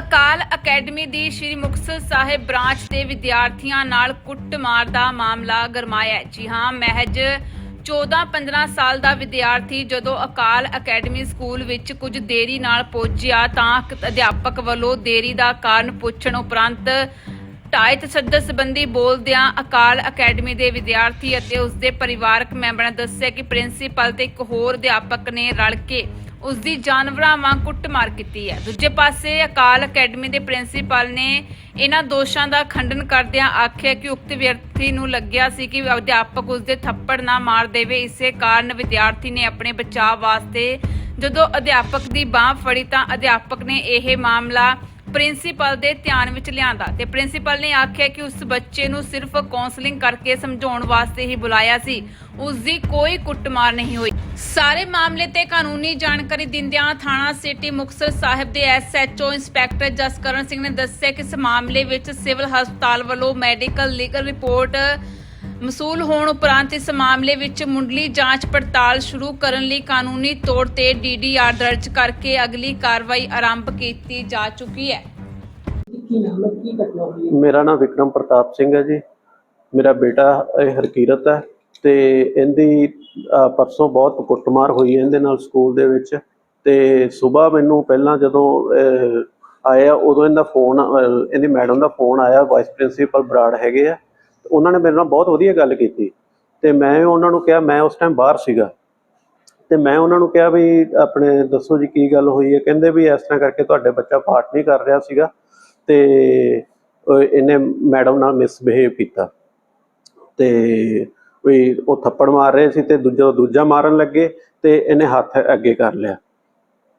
ਅਕਾਲ academy ਦੀ Shri Muktsar Sahib branch ਦੇ ਵਿਦਿਆਰਥੀਆਂ ਨਾਲ ਕੁੱਟਮਾਰ ਦਾ ਮਾਮਲਾ ਗਰਮਾਇਆ ਜੀ ਹਾਂ, ਮਹਿਜ 14-15 ਸਾਲ ਦਾ ਵਿਦਿਆਰਥੀ ਜਦੋਂ ਅਕਾਲ ਅਕੈਡਮੀ ਸਕੂਲ ਵਿੱਚ ਕੁਝ ਦੇਰੀ ਨਾਲ ਪਹੁੰਚਿਆ ਤਾਂ ਅਧਿਆਪਕ ਵੱਲੋਂ ਦੇਰੀ ਦਾ ਕਾਰਨ ਪੁੱਛਣ ਉਪਰੰਤ ਢਾਈ ਤਸੱਦਦ ਸੰਬੰਧੀ ਬੋਲਦਿਆਂ ਅਕਾਲ ਅਕੈਡਮੀ ਦੇ ਵਿਦਿਆਰਥੀ ਅਤੇ ਉਸ ਦੇ ਪਰਿਵਾਰਕ ਮੈਂਬਰਾਂ ਦੱਸਿਆ ਕਿ ਪ੍ਰਿੰਸੀਪਲ ਤੇ ਇੱਕ ਹੋਰ ਅਧਿਆਪਕ ਨੇ ਰਲ ਕੇ ਉਸ ਦੀ ਜਾਨਵਰਾਂ ਵਾਂਗ ਕੁੱਟਮਾਰ ਕੀਤੀ ਹੈ। ਦੂਜੇ ਪਾਸੇ ਅਕਾਲ ਅਕੈਡਮੀ ਦੇ ਪ੍ਰਿੰਸੀਪਲ ਨੇ ਇਹਨਾਂ ਦੋਸ਼ਾਂ ਦਾ ਖੰਡਨ ਕਰਦਿਆਂ ਆਖਿਆ ਕਿ ਉਕਤ ਵਿਅਕਤੀ ਨੂੰ ਲੱਗਿਆ ਸੀ ਕਿ ਅਧਿਆਪਕ ਉਸ ਦੇ ਥੱਪੜ ਨਾ ਮਾਰ ਦੇਵੇ। ਇਸੇ ਕਾਰਨ ਵਿਦਿਆਰਥੀ ਨੇ ਆਪਣੇ ਬਚਾਅ ਵਾਸਤੇ ਜਦੋਂ ਅਧਿਆਪਕ ਦੀ ਬਾਹ ਫੜੀ ਤਾਂ ਅਧਿਆਪਕ ਨੇ ਇਹ ਮਾਮਲਾ ਪ੍ਰਿੰਸੀਪਲ ਦੇ ਧਿਆਨ ਵਿੱਚ ਲਿਆਂਦਾ ਤੇ ਪ੍ਰਿੰਸੀਪਲ ਨੇ ਆਖਿਆ ਕਿ ਉਸ ਬੱਚੇ ਨੂੰ ਸਿਰਫ ਕਾਉਂਸਲਿੰਗ ਕਰਕੇ ਸਮਝਾਉਣ ਵਾਸਤੇ ਹੀ ਬੁਲਾਇਆ ਸੀ। ਉਸ ਦੀ ਕੋਈ ਕੁੱਟਮਾਰ ਨਹੀਂ ਹੋਈ। ਸਾਰੇ ਮਾਮਲੇ ਤੇ ਕਾਨੂੰਨੀ ਜਾਣਕਾਰੀ ਦਿੰਦਿਆਂ ਥਾਣਾ ਸਿਟੀ ਮੁਕਤਸਰ ਸਾਹਿਬ ਦੇ ਐਸਐਚਓ ਇੰਸਪੈਕਟਰ ਜਸਕਰਨ ਸਿੰਘ ਨੇ ਦੱਸਿਆ ਕਿ ਇਸ ਮਾਮਲੇ ਵਿੱਚ ਸਿਵਲ ਹਸਪਤਾਲ ਵੱਲੋਂ ਮੈਡੀਕਲ ਲੀਗਲ ਰਿਪੋਰਟ ਮਸੂਲ ਹੋਣ ਉਪਰੰਤ ਇਸ ਮਾਮਲੇ ਵਿੱਚ ਮੁੱਢਲੀ ਜਾਂਚ ਪੜਤਾਲ ਸ਼ੁਰੂ ਕਰਨ ਲਈ ਕਾਨੂੰਨੀ ਤੌਰ ਤੇ ਡੀਡੀਆਰ ਦਰਜ ਕਰਕੇ ਅਗਲੀ ਕਾਰਵਾਈ ਆਰੰਭ ਕੀਤੀ ਜਾ ਚੁੱਕੀ ਹੈ। ਕੀ ਨਾਮ ਹੈ? ਕੀ ਘਟਨਾ ਹੋਈ ਹੈ? ਮੇਰਾ ਨਾਮ ਵਿਕਰਮ ਪ੍ਰਤਾਪ ਸਿੰਘ ਹੈ ਜੀ। ਮੇਰਾ ਬੇਟਾ ਇਹ ਹਰਕੀਰਤ ਹੈ ਤੇ ਇਹਦੀ ਅਹ, ਪਰਸੋਂ ਬਹੁਤ ਕੁੱਟਮਾਰ ਹੋਈ ਹੈ ਇਹਦੇ ਨਾਲ ਸਕੂਲ ਦੇ ਵਿੱਚ ਤੇ ਸਵੇਰ ਮੈਨੂੰ ਪਹਿਲਾਂ ਜਦੋਂ ਅਹ, ਆਇਆ ਉਦੋਂ ਇਹਦਾ ਫੋਨ ਇਹਦੀ ਮੈਡਮ ਦਾ ਫੋਨ ਆਇਆ ਵਾਈਸ ਪ੍ਰਿੰਸੀਪਲ ਬਰਾੜ ਹੈਗੇ ਆ। ਉਹਨਾਂ ਨੇ ਮੇਰੇ ਨਾਲ ਬਹੁਤ ਵਧੀਆ ਗੱਲ ਕੀਤੀ ਤੇ ਮੈਂ ਉਹਨਾਂ ਨੂੰ ਕਿਹਾ, ਮੈਂ ਉਸ ਟਾਈਮ ਬਾਹਰ ਸੀਗਾ ਤੇ ਮੈਂ ਉਹਨਾਂ ਨੂੰ ਕਿਹਾ ਵੀ ਆਪਣੇ ਦੱਸੋ ਜੀ ਕੀ ਗੱਲ ਹੋਈ ਹੈ। ਕਹਿੰਦੇ ਵੀ ਇਸ ਤਰ੍ਹਾਂ ਕਰਕੇ ਤੁਹਾਡੇ ਬੱਚਾ ਪਾਠ ਨਹੀਂ ਕਰ ਰਿਹਾ ਸੀਗਾ ਤੇ ਇਹਨੇ ਮੈਡਮ ਨਾਲ ਮਿਸਬਿਹੇਵ ਕੀਤਾ ਤੇ ਵੀ ਉਹ ਥੱਪੜ ਮਾਰ ਰਹੇ ਸੀ ਤੇ ਦੂਜਾ ਦੂਜਾ ਮਾਰਨ ਲੱਗੇ ਤੇ ਇਹਨੇ ਹੱਥ ਅੱਗੇ ਕਰ ਲਿਆ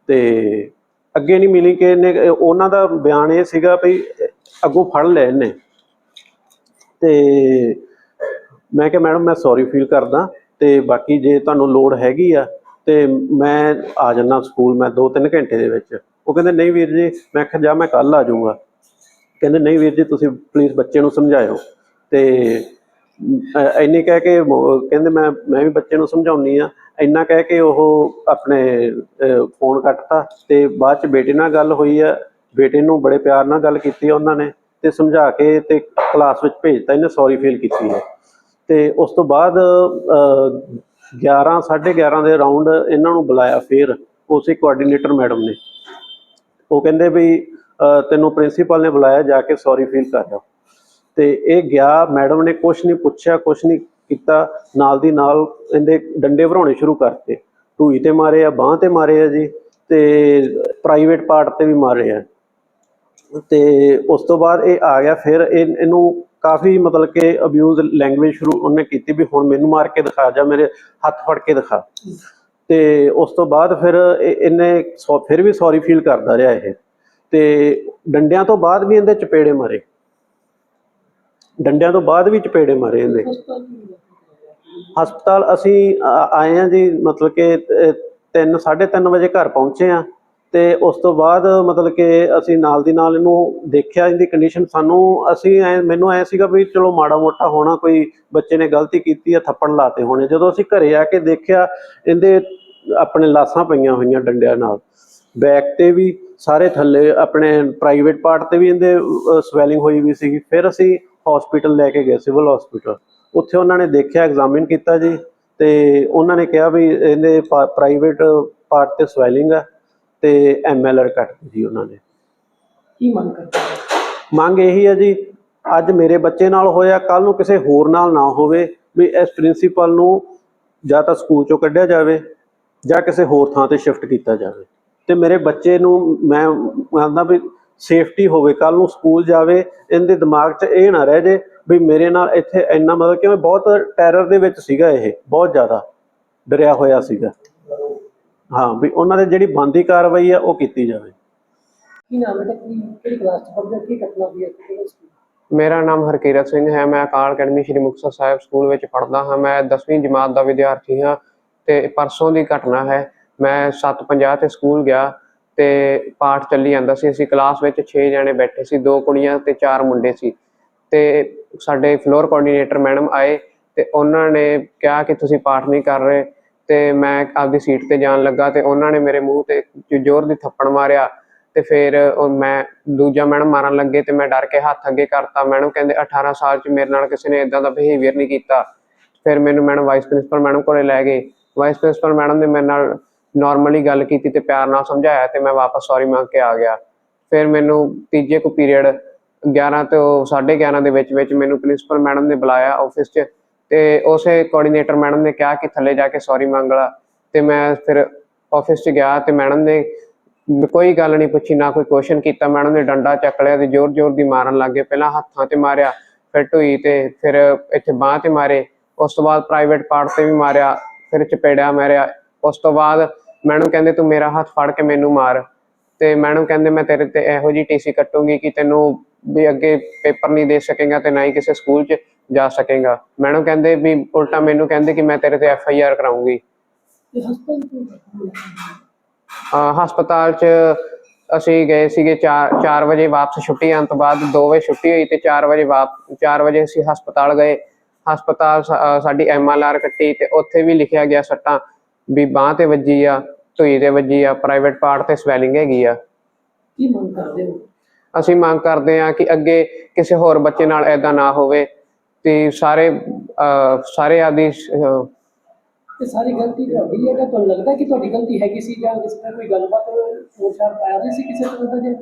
ਤੇ ਅੱਗੇ ਨਹੀਂ ਮਿਲੀ ਕਿ ਇਹਨੇ, ਉਹਨਾਂ ਦਾ ਬਿਆਨ ਇਹ ਸੀਗਾ ਵੀ ਅੱਗੋਂ ਫੜ ਲਿਆ ਇਹਨੇ। ਤੇ ਮੈਂ ਕਿਹਾ, ਮੈਡਮ, ਮੈਂ ਸੌਰੀ ਫੀਲ ਕਰਦਾ ਤੇ ਬਾਕੀ ਜੇ ਤੁਹਾਨੂੰ ਲੋੜ ਹੈਗੀ ਆ ਤੇ ਮੈਂ ਆ ਜਾਣਾ ਸਕੂਲ ਮੈਂ 2-3 ਘੰਟੇ ਦੇ ਵਿੱਚ। ਉਹ ਕਹਿੰਦੇ, ਨਹੀਂ ਵੀਰ ਜੀ, ਮੈਂ ਕਿਹਾ, ਜਾ ਮੈਂ ਕੱਲ ਆ ਜਾਊਂਗਾ। ਕਹਿੰਦੇ, ਨਹੀਂ ਵੀਰ ਜੀ, ਤੁਸੀਂ ਪਲੀਜ਼ ਬੱਚੇ ਨੂੰ ਸਮਝਾਇਓ। ਤੇ ਅਹ ਇੰਨੇ ਕਹਿ ਕੇ ਕਹਿੰਦੇ, ਮੈਂ ਮੈਂ ਵੀ ਬੱਚੇ ਨੂੰ ਸਮਝਾਉਣੀ ਆ ਇੰਨਾ ਕਹਿ ਕੇ ਉਹ ਆਪਣੇ ਫੋਨ ਕੱਟਤਾ ਤੇ ਬਾਅਦ ਚ ਬੇਟੇ ਨਾਲ ਗੱਲ ਹੋਈ ਆ। ਬੇਟੇ ਨੂੰ ਬੜੇ ਪਿਆਰ ਨਾਲ ਗੱਲ ਕੀਤੀ ਉਹਨਾਂ ਨੇ। ਤੇ ਸਮਝਾ ਕੇ ਤੇ ਕਲਾਸ ਵਿੱਚ ਭੇਜਤਾ ਇਹਨੇ ਸੌਰੀ ਫੀਲ ਕੀਤੀ ਹੈ। ਤੇ ਉਸ ਤੋਂ ਬਾਅਦ ਅਹ, 11 11:30 ਦੇ ਰਾਉਂਡ ਇਹਨਾਂ ਨੂੰ ਬੁਲਾਇਆ ਫੇਰ ਉਸੇ ਕੋਆਰਡੀਨੇਟਰ ਮੈਡਮ ਨੇ। ਉਹ ਕਹਿੰਦੇ ਵੀ ਤੈਨੂੰ ਪ੍ਰਿੰਸੀਪਲ ਨੇ ਬੁਲਾਇਆ ਜਾ ਕੇ ਸੌਰੀ ਫੀਲ ਕਰ ਜਾ ਤੇ ਇਹ ਗਿਆ ਮੈਡਮ ਨੇ ਕੁਝ ਨਹੀਂ ਪੁੱਛਿਆ ਕੁਝ ਨਹੀਂ ਕੀਤਾ ਨਾਲ ਦੀ ਨਾਲ ਇਹਦੇ ਡੰਡੇ ਭਰਾਉਣੇ ਸ਼ੁਰੂ ਕਰਤੇ। ਢੂਈ ਤੇ ਮਾਰੇ ਆ ਬਾਹ ਤੇ ਮਾਰੇ ਆ ਜੀ ਤੇ ਪ੍ਰਾਈਵੇਟ ਪਾਰਟ ਤੇ ਵੀ ਮਾਰੇ ਆ। ਤੇ ਉਸ ਤੋਂ ਬਾਅਦ ਇਹ ਆ ਗਿਆ, ਫਿਰ ਇਹਨੂੰ ਕਾਫੀ ਮਤਲਬ ਕਿ ਅਬਿਊਜ਼ ਲੈਂਗੁਏਜ ਸ਼ੁਰੂ ਉਹਨੇ ਕੀਤੀ ਵੀ ਹੁਣ ਮੈਨੂੰ ਮਾਰ ਕੇ ਦਿਖਾ, ਜਾਂ ਮੇਰੇ ਹੱਥ ਫੜ ਕੇ ਦਿਖਾ। ਤੇ ਉਸ ਤੋਂ ਬਾਅਦ ਫਿਰ ਇਹਨੇ ਫਿਰ ਵੀ ਸੌਰੀ ਫੀਲ ਕਰਦਾ ਰਿਹਾ ਇਹ। ਤੇ ਡੰਡਿਆਂ ਤੋਂ ਬਾਅਦ ਵੀ ਇਹਦੇ ਚਪੇੜੇ ਮਾਰੇ। ਡੰਡਿਆਂ ਤੋਂ ਬਾਅਦ ਵੀ ਚਪੇੜੇ ਮਾਰੇ ਇਹਦੇ। ਹਸਪਤਾਲ ਅਸੀਂ ਆਏ ਆ ਜੀ, ਮਤਲਬ ਕਿ 3 3:30 ਵਜੇ ਘਰ ਪਹੁੰਚੇ ਆ ਤੇ ਉਸ ਤੋਂ ਬਾਅਦ ਮਤਲਬ ਕਿ ਅਸੀਂ ਨਾਲ ਦੀ ਨਾਲ ਇਹਨੂੰ ਦੇਖਿਆ, ਇਹਦੀ ਕੰਡੀਸ਼ਨ ਸਾਨੂੰ ਅਸੀਂ ਐ, ਮੈਨੂੰ ਐ ਸੀਗਾ ਵੀ ਚਲੋ ਮਾੜਾ ਮੋਟਾ ਹੋਣਾ, ਕੋਈ ਬੱਚੇ ਨੇ ਗਲਤੀ ਕੀਤੀ ਆ, ਥੱਪੜ ਲਾਤੇ ਹੋਣੇ। ਜਦੋਂ ਅਸੀਂ ਘਰੇ ਆ ਕੇ ਦੇਖਿਆ, ਇਹਦੇ ਆਪਣੇ ਲਾਸਾਂ ਪਈਆਂ ਹੋਈਆਂ ਡੰਡਿਆਂ ਨਾਲ। ਬੈਕ ਤੇ ਵੀ, ਸਾਰੇ ਥੱਲੇ ਆਪਣੇ ਪ੍ਰਾਈਵੇਟ ਪਾਰਟ ਤੇ ਵੀ ਇਹਦੇ ਸਵੈਲਿੰਗ ਹੋਈ ਵੀ ਸੀਗੀ। ਫਿਰ ਅਸੀਂ ਹਸਪੀਟਲ ਲੈ ਕੇ ਗਏ ਸਿਵਲ ਹਸਪੀਟਲ ਉੱਥੇ ਉਹਨਾਂ ਨੇ ਦੇਖਿਆ ਐਗਜ਼ਾਮਿਨ ਕੀਤਾ ਜੀ, ਤੇ ਉਹਨਾਂ ਨੇ ਕਿਹਾ ਵੀ ਇਹਦੇ ਪ੍ਰਾਈਵੇਟ ਪਾਰਟ ਤੇ ਸਵੈਲਿੰਗ ਆ। ਤੇ ਐਮਐਲਆਰ ਕੱਟ ਜੀ ਉਹਨਾਂ ਨੇ। ਕੀ ਮੰਗ ਕਰਦੇ ਮੰਗ ਇਹੀ ਹੈ ਜੀ ਅੱਜ ਮੇਰੇ ਬੱਚੇ ਨਾਲ ਹੋਇਆ ਕੱਲ ਨੂੰ ਕਿਸੇ ਹੋਰ ਨਾਲ ਨਾ ਹੋਵੇ ਵੀ ਇਸ ਪ੍ਰਿੰਸੀਪਲ ਨੂੰ ਜਾਂ ਤਾਂ ਸਕੂਲ ਚੋਂ ਕੱਢਿਆ ਜਾਵੇ ਜਾਂ ਕਿਸੇ ਹੋਰ ਥਾਂ ਤੇ ਸ਼ਿਫਟ ਕੀਤਾ ਜਾਵੇ। ਤੇ ਮੇਰੇ ਬੱਚੇ ਨੂੰ ਮੈਂ ਮੰਨਦਾ ਵੀ ਸੇਫਟੀ ਹੋਵੇ ਕੱਲ ਨੂੰ ਸਕੂਲ ਜਾਵੇ ਇਹਦੇ ਦਿਮਾਗ 'ਚ ਇਹ ਨਾ ਰਹਿ ਜੇ ਵੀ ਮੇਰੇ ਨਾਲ ਇੱਥੇ ਇੰਨਾ ਮਤਲਬ ਕਿ ਮੈਂ ਬਹੁਤ ਟੈਰਰ ਦੇ ਵਿੱਚ ਸੀਗਾ ਇਹ ਬਹੁਤ ਜ਼ਿਆਦਾ ਡਰਿਆ ਹੋਇਆ ਸੀਗਾ। ਹਾਂ ਵੀ ਉਹਨਾਂ ਦੇ ਜਿਹੜੀ ਬੰਦੀ ਕਾਰਵਾਈ ਆ ਉਹ ਕੀਤੀ ਜਾਵੇ। ਕੀ ਨਾਮ ਹੈ? ਕੀ ਕਿਹੜੀ ਕਲਾਸ ਚ ਪੜ੍ਹਦੇ ਹੋ? ਕੀ ਘਟਨਾ ਹੋਈ ਹੈ ਕਿਹੜੇ ਸਕੂਲ ਮੇਰਾ ਨਾਮ ਹਰਕੀਰਤ ਸਿੰਘ ਹੈ। ਮੈਂ ਅਕਾਲ ਅਕੈਡਮੀ ਸ਼੍ਰੀ ਮੁਕਤਸਰ ਸਾਹਿਬ ਸਕੂਲ ਵਿੱਚ ਪੜ੍ਹਦਾ ਹਾਂ। ਮੈਂ 10ਵੀਂ ਜਮਾਤ ਦਾ ਵਿਦਿਆਰਥੀ ਹਾਂ ਤੇ ਪਰਸੋਂ ਦੀ ਘਟਨਾ ਹੈ। ਮੈਂ 7:50 ਤੇ ਸਕੂਲ ਗਿਆ ਤੇ ਪਾਠ ਚੱਲੀ ਜਾਂਦਾ ਸੀ। ਅਸੀਂ ਕਲਾਸ ਵਿੱਚ 6 ਜਣੇ ਬੈਠੇ ਸੀ। ਦੋ ਕੁੜੀਆਂ ਤੇ ਚਾਰ ਮੁੰਡੇ ਸੀ। ਤੇ ਸਾਡੇ ਫਲੋਰ ਕੋਆਰਡੀਨੇਟਰ ਮੈਡਮ ਆਏ ਤੇ ਉਹਨਾਂ ਨੇ ਕਿਹਾ ਕਿ ਤੁਸੀਂ ਪਾਠ ਨਹੀਂ ਕਰ ਰਹੇ। ਤੇ ਮੈਂ ਆਪਦੀ ਸੀਟ ਤੇ ਜਾਣ ਲੱਗਾ ਤੇ ਉਹਨਾਂ ਨੇ ਮੇਰੇ ਮੂੰਹ ਤੇ ਜ਼ੋਰ ਦੀ ਥੱਪੜ ਮਾਰਿਆ ਤੇ ਫਿਰ ਮੈਂ ਦੂਜਾ ਮੈਡਮ ਮਾਰਨ ਲੱਗੇ ਤੇ ਮੈਂ ਡਰ ਕੇ ਹੱਥ ਅੱਗੇ ਕਰਤਾ। ਮੈਡਮ ਕਹਿੰਦੇ 18 ਸਾਲ ਚ ਮੇਰੇ ਨਾਲ ਕਿਸੇ ਨੇ ਇਦਾਂ ਦਾ ਬਿਹੇਵੀਅਰ ਨਹੀਂ ਕੀਤਾ। ਫਿਰ ਮੈਨੂੰ ਮੈਡਮ ਵਾਈਸ ਪ੍ਰਿੰਸੀਪਲ ਮੈਡਮ ਕੋਲੇ ਲੈ ਗਏ। ਵਾਈਸ ਪ੍ਰਿੰਸੀਪਲ ਮੈਡਮ ਨੇ ਮੇਰੇ ਨਾਲ ਨਾਰਮਲੀ ਗੱਲ ਕੀਤੀ ਤੇ ਪਿਆਰ ਨਾਲ ਸਮਝਾਇਆ ਤੇ ਮੈਂ ਵਾਪਸ ਸੌਰੀ ਮੰਗ ਕੇ ਆ ਗਿਆ। ਫਿਰ ਮੈਨੂੰ ਤੀਜੇ ਕੁ ਪੀਰੀਅਡ 11 ਤੋਂ 11:30 ਦੇ ਵਿੱਚ ਵਿੱਚ ਮੈਨੂੰ ਪ੍ਰਿੰਸੀਪਲ ਮੈਡਮ ਨੇ ਬੁਲਾਇਆ ਆਫਿਸ 'ਚ ਤੇ ਉਸੇ ਕੋਆਰਡੀਨੇਟਰ ਮੈਡਮ ਨੇ ਕਿਹਾ ਕਿ ਥੱਲੇ ਜਾ ਕੇ ਸੌਰੀ ਮੰਗ ਲਾ ਤੇ ਮੈਂ ਫਿਰ ਆਫਿਸ 'ਚ ਗਿਆ ਤੇ ਮੈਡਮ ਨੇ ਕੋਈ ਗੱਲ ਨਹੀਂ ਪੁੱਛੀ, ਨਾ ਕੋਈ ਕੁਐਸਚਨ ਕੀਤਾ। ਮੈਡਮ ਨੇ ਡੰਡਾ ਚੱਕ ਲਿਆ ਤੇ ਜ਼ੋਰ-ਜ਼ੋਰ ਦੀ ਮਾਰਨ ਲੱਗ ਗਏ। ਪਹਿਲਾਂ ਹੱਥਾਂ ਤੇ ਮਾਰਿਆ, ਫਿਰ ਢੂਈ ਤੇ ਫਿਰ ਇੱਥੇ ਬਾਹ ਤੇ ਮਾਰੇ। ਉਸ ਤੋਂ ਬਾਅਦ ਪ੍ਰਾਈਵੇਟ ਪਾਰਟ ਤੇ ਵੀ ਮਾਰਿਆ, ਫਿਰ ਚਪੇੜਿਆ ਮਾਰਿਆ। ਉਸ ਤੋਂ ਬਾਅਦ ਮੈਡਮ ਕਹਿੰਦੇ, ਤੂੰ ਮੇਰਾ ਹੱਥ ਫੜ ਕੇ ਮੈਨੂੰ ਮਾਰ। ਤੇ ਮੈਡਮ ਕਹਿੰਦੇ, ਮੈਂ ਤੇਰੇ ਤੇ ਇਹੋ ਜੀ ਟੀਸੀ ਕੱਟੂੰਗੀ ਕਿ ਤੈਨੂੰ ਵੀ ਅੱਗੇ ਪੇਪਰ ਨਹੀਂ ਦੇ ਸਕੇਗਾ ਤੇ ਨਾ ਹੀ ਕਿਸੇ ਸਕੂਲ 'ਚ ਜਾ ਸਕੇਗਾ। ਮੈਡਮ ਕਹਿੰਦੇ ਵੀ ਉਲਟਾ ਮੈਨੂੰ ਕਹਿੰਦੇ ਕਿ ਮੈਂ ਤੇਰੇ ਤੇ ਐਫ ਆਈ ਆਰ ਕਰਾਉਂਗੀ। ਹਸਪਤਾਲ 'ਚ ਅਸੀਂ ਗਏ ਸੀਗੇ 4 4 ਵਜੇ ਵਾਪਸ ਛੁੱਟੀ ਆਉਣ ਤੋਂ ਬਾਅਦ 2 ਵਜੇ ਛੁੱਟੀ ਹੋਈ ਤੇ 4 ਵਜੇ ਵਾਪ 4 ਵਜੇ ਅਸੀਂ ਹਸਪਤਾਲ ਗਏ। ਹਸਪਤਾਲ ਸਾਡੀ ਐਮ ਆਰ ਕੱਟੀ ਤੇ ਉੱਥੇ ਵੀ ਲਿਖਿਆ ਗਿਆ ਸੱਟਾਂ ਵੀ ਬਾਹ ਤੇ ਵੱਜੀ ਆ ਧੂਈ ਤੇ ਵੱਜੀ ਆ ਪ੍ਰਾਈਵੇਟ ਪਾਰਟ ਤੇ ਸਵੈਲਿੰਗ ਹੈਗੀ ਆ। ਕੀ ਮੰਗ ਕਰਦੇ ਹੋ? ਅਸੀਂ ਮੰਗ ਕਰਦੇ ਹਾਂ ਕਿ ਅੱਗੇ ਕਿਸੇ ਹੋਰ ਬੱਚੇ ਨਾਲ ਐਦਾਂ ਨਾ ਹੋਵੇ। ਤੇ ਸਾਰੇ ਅਹ ਸਾਰੇ ਆਦੀ ਇਹ ਸਾਰੀ ਗਲਤੀ ਤੁਹਾਡੀ ਹੈ ਤਾਂ ਤੁਹਾਨੂੰ ਲੱਗਦਾ ਕਿ ਤੁਹਾਡੀ ਗਲਤੀ ਹੈਗੀ ਸੀ ਜਾਂ ਕਿਸੇ ਨਾਲ ਕੋਈ ਗੱਲਬਾਤ ਹੋਰ ਪਾਇਆ ਨਹੀਂ ਸੀ ਕਿਸੇ ਤਰ੍ਹਾਂ ਦਾ ਜੇ?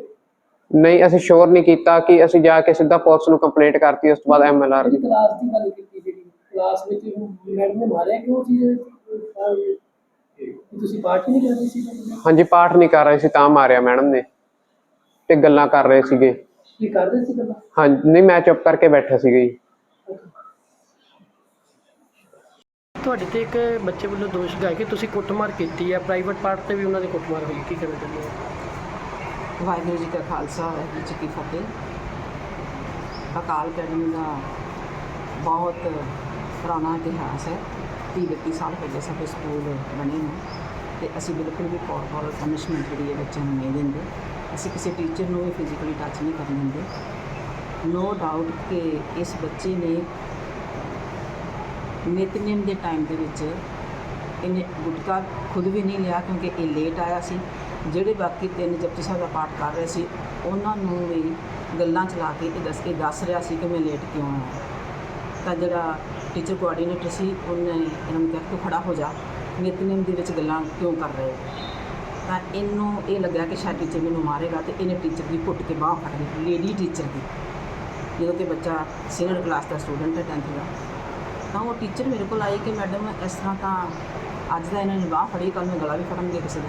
ਨਹੀਂ ਅਸੀਂ ਸ਼ੋਰ ਨਹੀਂ ਕੀਤਾ ਕਿ ਅਸੀਂ ਜਾ ਕੇ ਸਿੱਧਾ ਪੁਲਿਸ ਨੂੰ ਕੰਪਲੇਂਟ ਕਰਤੀ ਉਸ ਤੋਂ ਬਾਅਦ ਐਮ ਐਲ ਆਰ ਜਿਹੜੀ ਕਲਾਸ ਦੀ ਗੱਲ ਕੀਤੀ ਜਿਹੜੀ ਕਲਾਸ ਵਿੱਚ ਮੈਡਮ ਨੇ ਮਾਰਿਆ ਕਿਉਂ ਸੀ ਇਹ? ਕਿ ਤੁਸੀਂ ਪਾਰਟੀ ਨਹੀਂ ਕਰਦੇ ਸੀ? ਹਾਂਜੀ ਪਾਠ ਨਹੀਂ ਕਰ ਰਹੇ ਸੀ ਤਾਂ ਮਾਰਿਆ ਮੈਡਮ ਨੇ। ਤੇ ਗੱਲਾਂ ਕਰ ਰਹੇ ਸੀਗੇ। ਕੀ ਕਰਦੇ ਸੀ ਗੱਲਾਂ? ਹਾਂ ਨਹੀਂ ਮੈਂ ਚੁੱਪ ਕਰਕੇ ਬੈਠਾ ਸੀਗਾ ਜੀ। ਤੁਹਾਡੇ ਤੇ ਇੱਕ ਬੱਚੇ ਵੱਲੋਂ ਦੋਸ਼ ਗਾਇਆ ਕਿ ਤੁਸੀਂ ਕੁੱਟਮਾਰ ਕੀਤੀ ਹੈ ਪ੍ਰਾਈਵੇਟ ਪਾਰਟ ਤੇ ਵੀ ਉਹਨਾਂ ਦੇ ਕੁੱਟਮਾਰ ਹੋਈ, ਕੀ ਕਹਿਣਾ ਚਾਹੁੰਦੇ ਹੋ? ਵਾਹਿਗੁਰੂ ਜੀ ਕਾ ਖਾਲਸਾ, ਵਾਹਿਗੁਰੂ ਜੀ ਕੀ ਫਤਿਹ। ਅਕਾਲ ਅਕੈਡਮੀ ਦਾ ਬਹੁਤ ਪੁਰਾਣਾ ਇਤਿਹਾਸ ਹੈ। 30 32 ਸਾਲ ਪਹਿਲੇ ਸਾਡੇ ਸਕੂਲ ਬਣੇ ਨੂੰ ਤੇ ਅਸੀਂ ਬਿਲਕੁਲ ਵੀ ਕਾਰਪੋਰਲ ਪਨਿਸ਼ਮੈਂਟ ਜਿਹੜੀ ਹੈ ਬੱਚਿਆਂ ਨੂੰ ਨਹੀਂ ਦਿੰਦੇ। ਅਸੀਂ ਕਿਸੇ ਟੀਚਰ ਨੂੰ ਵੀ ਫਿਜ਼ੀਕਲੀ ਟੱਚ ਨਹੀਂ ਕਰਨ ਦਿੰਦੇ। ਨੋ ਡਾਊਟ ਕਿ ਇਸ ਬੱਚੇ ਨੇ ਨਿਤਨੇਮ ਦੇ ਟਾਈਮ ਦੇ ਵਿੱਚ ਇਹਨੇ ਗੁਟਕਾ ਖੁਦ ਵੀ ਨਹੀਂ ਲਿਆ ਕਿਉਂਕਿ ਇਹ ਲੇਟ ਆਇਆ ਸੀ। ਜਿਹੜੇ ਬਾਕੀ ਤਿੰਨ ਜਪਜੀ ਸਾਹਿਬ ਦਾ ਪਾਠ ਕਰ ਰਹੇ ਸੀ, ਉਹਨਾਂ ਨੂੰ ਵੀ ਗੱਲਾਂ ਚਲਾ ਕੇ ਇਹ ਦੱਸ ਕੇ ਦੱਸ ਰਿਹਾ ਸੀ ਕਿ ਮੈਂ ਲੇਟ ਕਿਉਂ ਆਇਆ। ਤਾਂ ਜਿਹੜਾ ਟੀਚਰ ਕੋਆਰਡੀਨੇਟਰ ਸੀ, ਉਹਨੇ ਇਹਨਾਂ ਨੂੰ ਕਿਹਾ ਕਿ ਖੜਾ ਹੋ ਜਾ। ਨਿਤਨੇਮ ਦੇ ਵਿੱਚ ਗੱਲਾਂ ਕਿਉਂ ਕਰ ਰਹੇ ਤਾਂ ਇਹਨੂੰ ਇਹ ਲੱਗਿਆ ਕਿ ਸ਼ਾਇਦ ਟੀਚਰ ਮੈਨੂੰ ਮਾਰੇਗਾ ਤੇ ਇਹਨੇ ਟੀਚਰ ਦੀ ਘੁੱਟ ਕੇ ਬਾਂਹ ਫੜ ਲਈ ਲੇਡੀ ਟੀਚਰ ਦੀ। ਜਦੋਂ ਕਿ ਬੱਚਾ ਸੀਨੀਅਰ ਕਲਾਸ ਦਾ ਸਟੂਡੈਂਟ ਹੈ 10th ਦਾ। ਤਾਂ ਉਹ ਟੀਚਰ ਮੇਰੇ ਕੋਲ ਆਈ ਕਿ ਮੈਡਮ ਇਸ ਤਰ੍ਹਾਂ ਤਾਂ ਅੱਜ ਦਾ ਇਹਨਾਂ ਨੇ ਬਾਂਹ ਫੜੀ ਕੱਲ ਨੂੰ ਗਲਾ ਵੀ ਫੜਨਗੇ ਕਿਸੇ ਦਾ।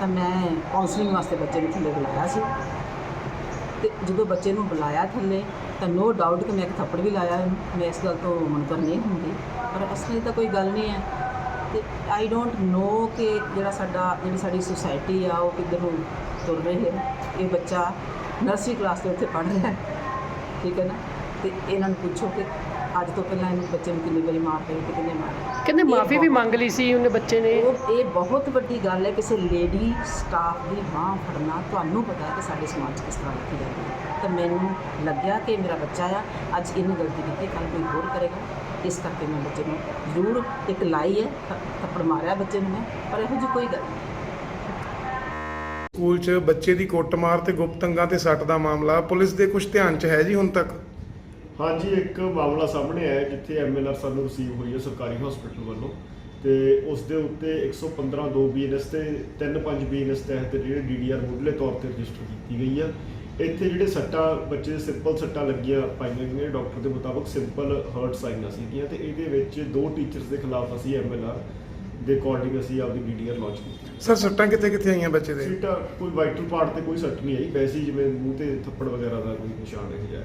ਤਾਂ ਮੈਂ ਕਾਉਂਸਲਿੰਗ ਵਾਸਤੇ ਬੱਚੇ ਨੂੰ ਥੱਲੇ ਬੁਲਾਇਆ ਸੀ। ਤੇ ਜਦੋਂ ਬੱਚੇ ਨੂੰ ਬੁਲਾਇਆ ਥੱਲੇ, ਤਾਂ ਨੋ ਡਾਊਟ ਕਿ ਮੈਂ ਇੱਕ ਥੱਪੜ ਵੀ ਲਾਇਆ। ਮੈਂ ਇਸ ਗੱਲ ਤੋਂ ਮੁਨਕਰ ਨਹੀਂ ਹੁੰਦੀ। ਪਰ ਅਸਲੀ ਤਾਂ ਕੋਈ ਗੱਲ ਨਹੀਂ ਹੈ। ਤੇ ਆਈ ਡੋਂਟ ਨੋ ਕਿ ਜਿਹੜਾ ਸਾਡਾ, ਜਿਹੜੀ ਸਾਡੀ ਸੁਸਾਇਟੀ ਆ, ਉਹ ਕਿੱਧਰ ਨੂੰ ਤੁਰ ਰਹੀ ਹੈ। ਇਹ ਬੱਚਾ ਨਰਸਰੀ ਕਲਾਸ ਦੇ ਉੱਥੇ ਪੜ੍ਹ ਰਿਹਾ ਹੈ। ਠੀਕ ਹੈ ਨਾ? ਤੇ ਇਹਨਾਂ ਨੂੰ ਪੁੱਛੋ ਕਿ ਅੱਜ ਤੋਂ ਪਹਿਲਾਂ ਇਹਨੂੰ ਬੱਚੇ ਨੂੰ ਕਿੰਨੀ ਵਾਰੀ ਮਾਰਦੇ ਤੇ ਕਿੰਨੇ ਮਾਰੇ ਕਹਿੰਦੇ ਮਾਫੀ ਵੀ ਮੰਗ ਲਈ ਸੀ ਉਹਨੇ ਬੱਚੇ ਨੇ। ਉਹ ਇਹ ਬਹੁਤ ਵੱਡੀ ਗੱਲ ਹੈ ਕਿਸੇ ਲੇਡੀ ਸਟਾਫ ਦੀ ਬਾਂਹ ਫੜਨਾ ਤੁਹਾਨੂੰ ਪਤਾ ਹੈ ਕਿ ਸਾਡੇ ਸਮਾਜ 'ਚ ਕਿਸ ਤਰ੍ਹਾਂ ਰੱਖੀ ਜਾਂਦੀ ਹੈ। ਤਾਂ ਮੈਨੂੰ ਲੱਗਿਆ ਕਿ ਮੇਰਾ ਬੱਚਾ ਆ ਅੱਜ ਇਹਨੇ ਗਲਤੀ ਕੀਤੀ ਕੱਲ ਕੋਈ ਹੋਰ ਕਰੇਗਾ। ਇਸ ਕਰਕੇ ਮੈਂ ਬੱਚੇ ਨੂੰ ਜ਼ਰੂਰ ਇੱਕ ਲਾਈ ਹੈ ਥੱਪੜ ਮਾਰਿਆ ਬੱਚੇ ਨੂੰ ਮੈਂ ਪਰ ਇਹੋ ਜਿਹੀ ਕੋਈ ਗੱਲ ਨਹੀਂ। ਸਕੂਲ 'ਚ ਬੱਚੇ ਦੀ ਕੁੱਟਮਾਰ ਤੇ ਗੁਪਤ ਅੰਗਾਂ ਤੇ ਸੱਟ ਦਾ ਮਾਮਲਾ ਪੁਲਿਸ ਦੇ ਕੁਝ ਧਿਆਨ 'ਚ ਹੈ ਜੀ ਹੁਣ ਤੱਕ? ਹਾਂਜੀ ਇੱਕ ਮਾਮਲਾ ਸਾਹਮਣੇ ਆਇਆ ਜਿੱਥੇ ਐਮਐਲਆਰ ਸਾਨੂੰ ਰਿਸੀਵ ਹੋਈ ਹੈ ਸਰਕਾਰੀ ਹਸਪੀਟਲ ਵੱਲੋਂ ਤੇ ਉਸ ਦੇ ਉੱਤੇ 115 2 ਬੀਐਨਐਸ ਤੇ 35 ਬੀਐਨਐਸ ਤਹਿਤ ਜਿਹੜੇ ਡੀਡੀਆਰ ਮੁੱਢਲੇ ਤੌਰ ਤੇ ਰਜਿਸਟਰ ਕੀਤੀ ਗਈ ਆ। ਇੱਥੇ ਜਿਹੜੇ ਸੱਟਾਂ ਬੱਚੇ ਦੇ ਸਿੰਪਲ ਸੱਟਾਂ ਲੱਗੀਆਂ ਪਾਈਆਂ ਗਈਆਂ ਡਾਕਟਰ ਦੇ ਮੁਤਾਬਕ ਸਿੰਪਲ ਹਰਟ ਸਾਈਨਾਂ ਸੀਗੀਆਂ ਤੇ ਇਹਦੇ ਵਿੱਚ ਦੋ ਟੀਚਰਸ ਦੇ ਖਿਲਾਫ ਅਸੀਂ ਐਮਐਲਆਰ ਦੇ ਅਕੋਰਡਿੰਗ ਅਸੀਂ ਆਪਦੀ ਡੀਡੀਆਰ ਲਾਂਚ ਕੀਤੀ। ਸਰ ਸੱਟਾਂ ਕਿੱਥੇ ਕਿੱਥੇ ਆਈਆਂ ਬੱਚੇ ਦੇ? ਸੀਟਾ ਕੋਈ ਵਾਈਟਲ ਪਾਰਟ ਤੇ ਕੋਈ ਸੱਟ ਨਹੀਂ ਆਈ ਵੈਸੇ ਜਿਵੇਂ ਮੂੰਹ ਤੇ ਥੱਪੜ ਵਗੈਰਾ ਦਾ ਕੋਈ ਨਿਸ਼ਾਨ ਨਹੀਂ ਆਇਆ।